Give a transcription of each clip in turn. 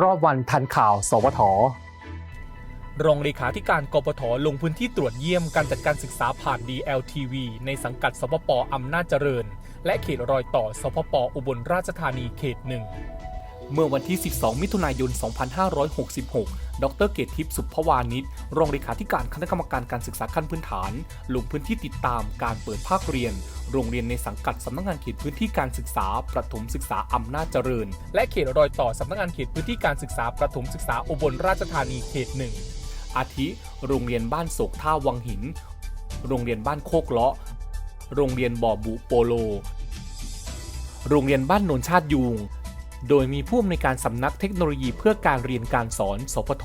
รอบวันทันข่าว สวท รองเลขาธิการกปทลงพื้นที่ตรวจเยี่ยมการจัดการศึกษาผ่าน DLTV ในสังกัดสปปอำนาจเจริญ และเขตรอยต่อสปปอุบลราชธานีเขตหนึ่ง เมื่อวันที่ 12 มิถุนายน 2566 ดรเกตทิพย์สุภวานิช รองเลขาธิการคณะกรรมการการศึกษาขั้นพื้นฐาน ลงพื้นที่ติดตามการเปิดภาคเรียน โรงเรียนในสังกัดสำนักงานเขตพื้นที่การศึกษา ประถมศึกษาอำนาจเจริญ และเขตรอยต่อสำนักงานเขตพื้นที่การศึกษา ประถมศึกษาอุบลราชธานีเขตหนึ่ง อาทิ โรงเรียนบ้านโศกท่าวังหิน โรงเรียนบ้านโคกเลาะ โรงเรียนบ่อบุโปโล โรงเรียนบ้านโนนชาติยูง โดยมีผู้อำนวยการสำนักเทคโนโลยีเพื่อการเรียนการสอน สพท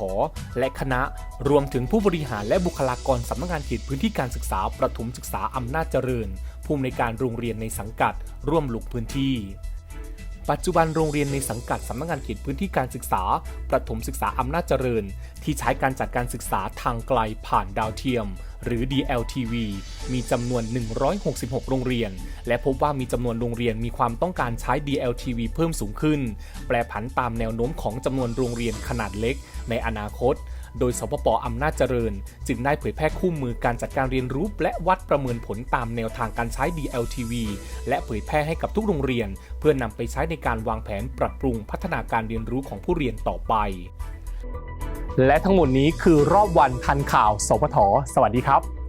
และคณะ รวมถึงผู้บริหารและบุคลากรสำนักงานเขตพื้นที่การศึกษาประถมศึกษาอำนาจเจริญ ผู้อำนวยการโรงเรียนในสังกัด ร่วมลงพื้นที่ ปัจจุบันโรงเรียนในสังกัดสำนักงานเขตพื้นที่การศึกษา ประถมศึกษาอำนาจเจริญ ที่ใช้การจัดการศึกษาทางไกลผ่านดาวเทียม หรือ DLTV มีจำนวน 166 โรงเรียน และพบว่ามีจำนวนโรงเรียนมีความต้องการใช้ DLTV เพิ่มสูงขึ้น แปรผันตามแนวโน้มของจำนวนโรงเรียนขนาดเล็กในอนาคต โดยสปปอำนาจเจริญ จึงได้เผยแพร่คู่มือการจัดการเรียนรู้ และวัดประเมินผลตามแนวทางการใช้ DLTV และเผยแพร่ให้กับทุกโรงเรียน เพื่อนำไปใช้ในการวางแผนปรับปรุงพัฒนาการเรียนรู้ของผู้เรียนต่อไป และทั้งหมดนี้คือรอบวันทันข่าว สพทสวัสดีครับ